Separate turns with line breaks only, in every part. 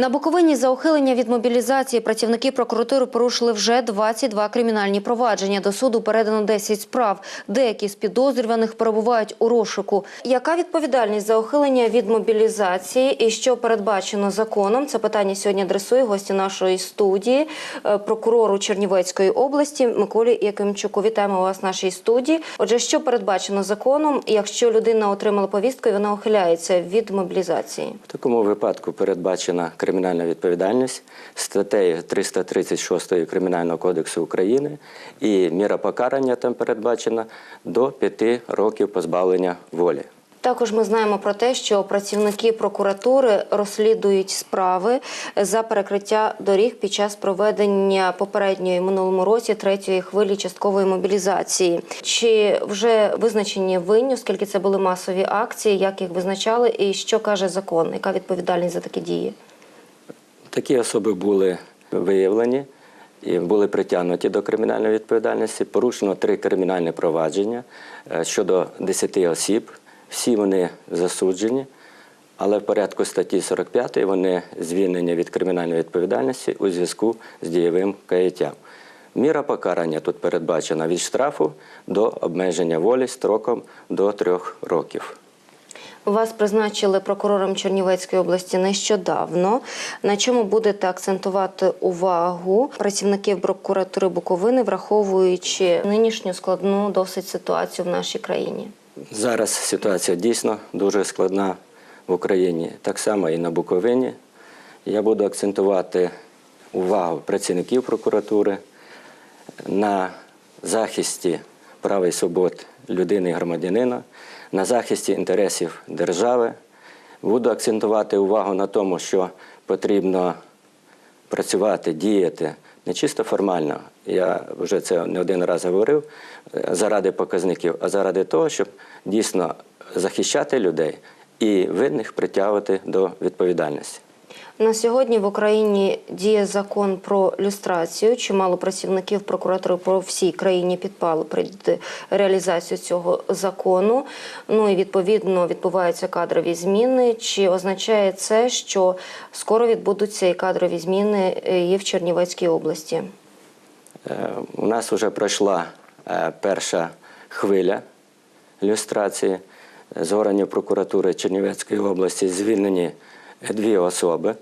На Буковині за ухилення від мобілізації працівники прокуратури порушили вже 22 кримінальні провадження. До суду передано 10 справ. Деякі з підозрюваних перебувають у розшуку. Яка відповідальність за ухилення від мобілізації і що передбачено законом? Це питання сьогодні адресує гості нашої студії, е, прокурору Чернівецької області Миколі Якимчуку. Вітаємо вас в нашій студії. Отже, що передбачено законом, якщо людина отримала повістку і вона ухиляється від мобілізації?
В такому випадку передбачена кримінальна відповідальність статтею 336 Кримінального кодексу України і міра покарання там передбачена до 5 років позбавлення волі.
Також ми знаємо про те, що працівники прокуратури розслідують справи за перекриття доріг під час проведення попередньої минулому році третьої хвилі часткової мобілізації. Чи вже визначені винні, оскільки це були масові акції, як їх визначали, і що каже закон? Яка відповідальність за такі дії?
Такі особи були виявлені і були притягнуті до кримінальної відповідальності. Порушено три кримінальні провадження е, щодо 10 осіб. Всі вони засуджені, але в порядку статті 45 вони звільнені від кримінальної відповідальності у зв'язку з дієвим каяттям. Міра покарання тут передбачена від штрафу до обмеження волі строком до трьох років.
Вас призначили прокурором Чернівецької області нещодавно. На чому будете акцентувати увагу працівників прокуратури Буковини, враховуючи нинішню складну досить ситуацію в нашій країні?
Зараз ситуація дійсно дуже складна в Україні, так само і на Буковині. Я буду акцентувати увагу працівників прокуратури на захисті прав і свобод людини і громадянина, на захисті інтересів держави. Буду акцентувати увагу на тому, що потрібно працювати, діяти не чисто формально. Я вже це не один раз говорив заради показників, а заради того, щоб дійсно захищати людей і винних притягувати до відповідальності.
На сьогодні в Україні діє закон про люстрацію. Чимало працівників прокуратури по всій країні підпали під реалізацію цього закону. Ну і відповідно відбуваються кадрові зміни. Чи означає це, що скоро відбудуться і кадрові зміни е, і в Чернівецькій області?
Е, У нас вже пройшла е, перша хвиля люстрації. З органів прокуратури Чернівецької області звільнені дві особи.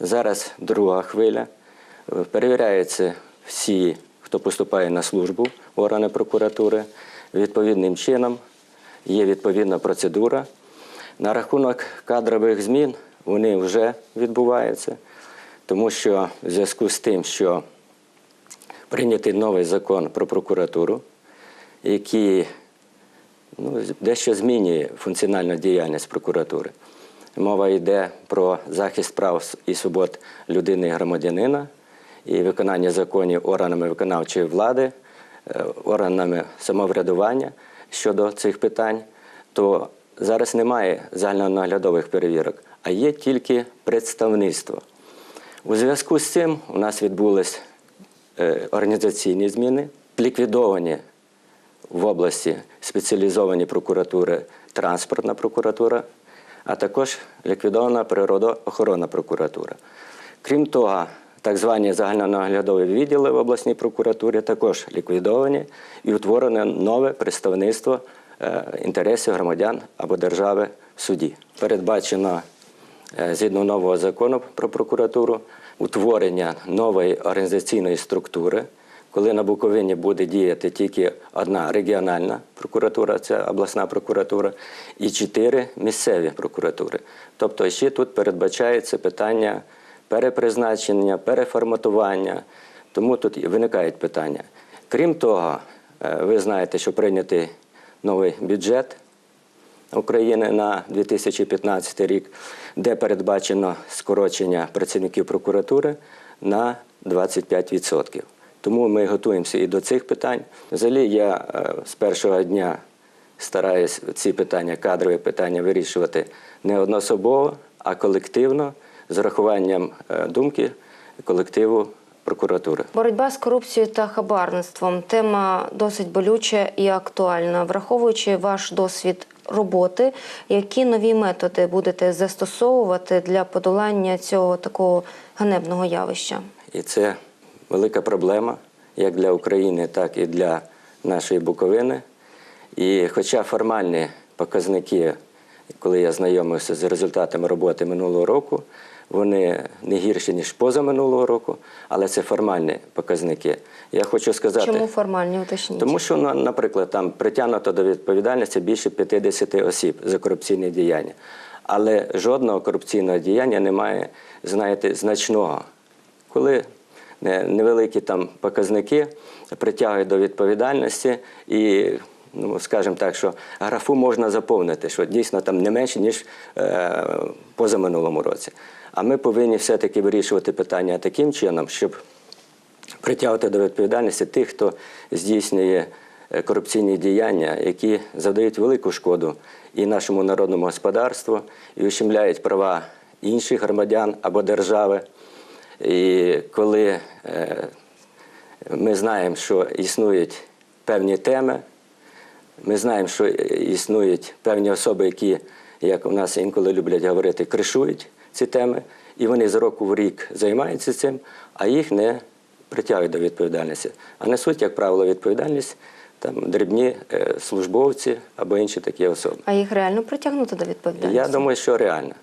Зараз друга хвиля. Е, Перевіряються всі, хто поступає на службу в органи прокуратури. Відповідним чином є відповідна процедура. На рахунок кадрових змін вони вже відбуваються, тому що в зв'язку з тим, що прийнятий новий закон про прокуратуру, який ну, дещо змінює функціональну діяльність прокуратури. Мова йде про захист прав і свобод людини і громадянина і виконання законів органами виконавчої влади, е, органами самоврядування щодо цих питань, то зараз немає загальнонаглядових перевірок, а є тільки представництво. У зв'язку з цим у нас відбулись е, організаційні зміни, ліквідовані в області спеціалізовані прокуратури, транспортна прокуратура, а також ліквідована природоохоронна прокуратура. Крім того, так звані загальнонаглядові відділи в обласній прокуратурі також ліквідовані і утворене нове представництво е, інтересів громадян або держави в суді. Передбачено е, згідно нового закону про прокуратуру утворення нової організаційної структури, коли на Буковині буде діяти тільки одна регіональна прокуратура, це обласна прокуратура, і чотири місцеві прокуратури. Тобто ще тут передбачається питання перепризначення, переформатування, тому тут виникають питання. Крім того, е, ви знаєте, що прийнятий новий бюджет України на 2015 рік, де передбачено скорочення працівників прокуратури на 25%. Тому ми готуємося і до цих питань. Взагалі, я е, з першого дня стараюсь ці питання, кадрові питання вирішувати не одноособово, а колективно з урахуванням е, думки колективу прокуратури.
Боротьба з корупцією та хабарництвом тема досить болюча і актуальна. Враховуючи ваш досвід роботи. Які нові методи будете застосовувати для подолання цього такого ганебного явища?
І це велика проблема як для України, так і для нашої Буковини. І хоча формальні показники, коли я знайомився з результатами роботи минулого року, вони не гірші, ніж позаминулого року, але це формальні показники. Я хочу сказати,
Чому формальні уточніть?
тому що, наприклад, там притягнуто до відповідальності більше 50 осіб за корупційні діяння. Але жодного корупційного діяння немає, знаєте, значного. Коли невеликі там показники притягують до відповідальності і, ну, скажімо так, що графу можна заповнити, що дійсно там не менше, ніж е, позаминулому році. А ми повинні все-таки вирішувати питання таким чином, щоб притягувати до відповідальності тих, хто здійснює е, корупційні діяння, які завдають велику шкоду і нашому народному господарству, і ущемляють права інших громадян або держави. І коли е, ми знаємо, що існують певні теми, ми знаємо, що існують певні особи, які, як у нас інколи люблять говорити, кришують ці теми, і вони з року в рік займаються цим, а їх не притягують до відповідальності. А несуть, як правило, відповідальність там, дрібні е, службовці або інші такі особи.
А їх реально притягнути до відповідальності?
Я думаю, що реально.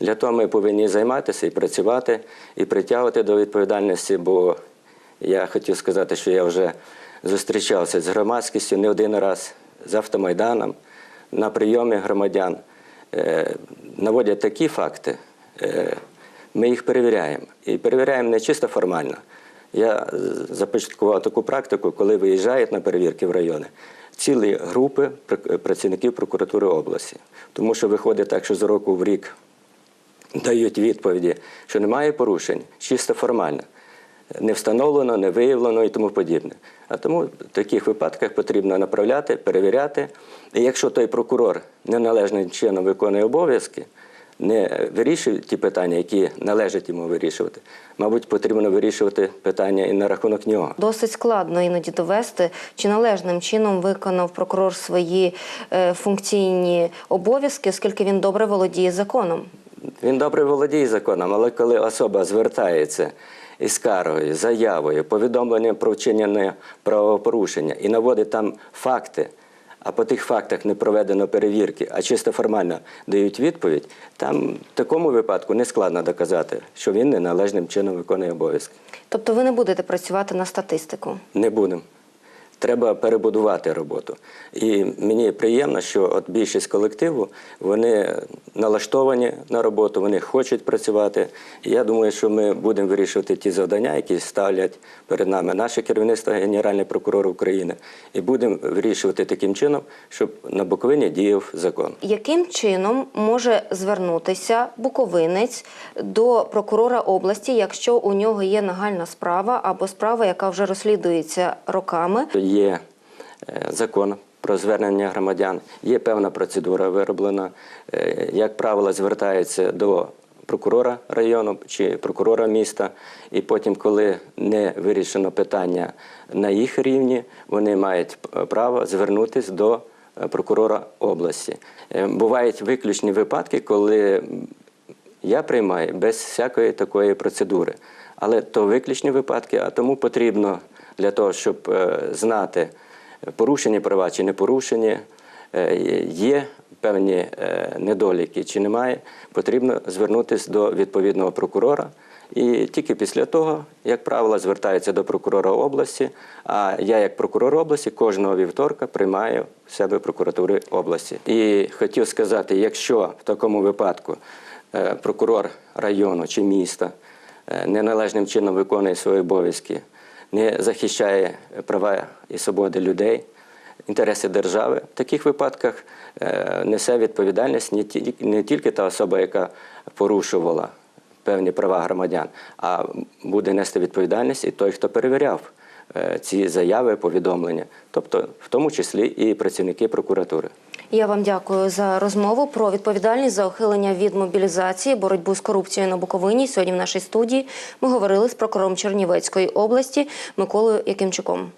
Для того ми повинні займатися і працювати, і притягувати до відповідальності, бо я хотів сказати, що я вже зустрічався з громадськістю не один раз з автомайданом на прийомі громадян. Е, Наводять такі факти, е, ми їх перевіряємо. І перевіряємо не чисто формально. Я започаткував таку практику, коли виїжджають на перевірки в райони цілі групи працівників прокуратури області. Тому що виходить так, що з року в рік дають відповіді, що немає порушень, чисто формально. Не встановлено, не виявлено і тому подібне. А тому в таких випадках потрібно направляти, перевіряти. І якщо той прокурор неналежним чином виконує обов'язки, не вирішує ті питання, які належать йому вирішувати, мабуть, потрібно вирішувати питання і на рахунок нього.
Досить складно іноді довести, чи належним чином виконав прокурор свої е, функційні обов'язки, оскільки він добре володіє законом.
Він добре володіє законом, але коли особа звертається із скаргою, заявою, повідомленням про вчинення правопорушення і наводить там факти, а по тих фактах не проведено перевірки, а чисто формально дають відповідь, там в такому випадку не складно доказати, що він неналежним чином виконує обов'язки.
Тобто ви не будете працювати на статистику.
Не будемо. Треба перебудувати роботу. І мені приємно, що от більшість колективу вони налаштовані на роботу, вони хочуть працювати. Я думаю, що ми будемо вирішувати ті завдання, які ставлять перед нами наше керівництво, Генеральний прокурор України, і будемо вирішувати таким чином, щоб на Буковині діяв закон.
Яким чином може звернутися буковинець до прокурора області, якщо у нього є нагальна справа або справа, яка вже розслідується роками?
Є е, закон про звернення громадян, є певна процедура вироблена. Е, Як правило, звертаються до прокурора району чи прокурора міста, і потім, коли не вирішено питання на їх рівні, вони мають право звернутися до е, прокурора області. Бувають виключні випадки, коли я приймаю без всякої такої процедури. Але то виключні випадки, а тому потрібно для того, щоб е, знати, порушені права чи не порушені, е, є певні е, недоліки чи немає, потрібно звернутися до відповідного прокурора. І тільки після того, як правило, звертаються до прокурора області. А я, як прокурор області, кожного вівторка приймаю в себе прокуратури області. І хотів сказати, якщо в такому випадку е, прокурор району чи міста е, неналежним чином виконує свої обов'язки, не захищає права і свободи людей, інтереси держави, в таких випадках е, несе відповідальність не тільки, та особа, яка порушувала певні права громадян, а буде нести відповідальність і той, хто перевіряв ці заяви, повідомлення, тобто в тому числі і працівники прокуратури.
Я вам дякую за розмову про відповідальність за ухилення від мобілізації, боротьбу з корупцією на Буковині. Сьогодні в нашій студії ми говорили з прокурором Чернівецької області Миколою Якимчуком.